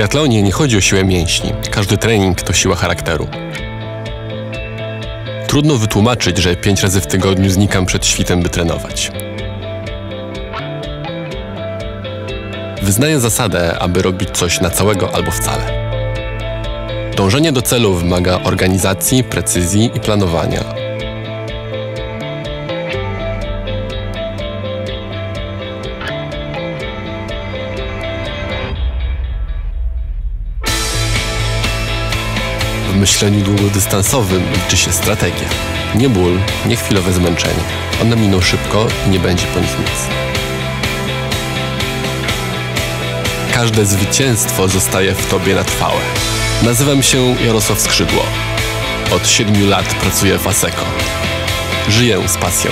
triatlonie nie chodzi o siłę mięśni. Każdy trening to siła charakteru. Trudno wytłumaczyć, że pięć razy w tygodniu znikam przed świtem, by trenować. Wyznaję zasadę, aby robić coś na całego albo wcale. Dążenie do celu wymaga organizacji, precyzji i planowania. Myśleniu długodystansowym liczy się strategia. Nie ból, nie chwilowe zmęczenie. One miną szybko i nie będzie po nich nic. Każde zwycięstwo zostaje w tobie na trwałe. Nazywam się Jarosław Skrzydło. Od siedmiu lat pracuję w ASECO. Żyję z pasją.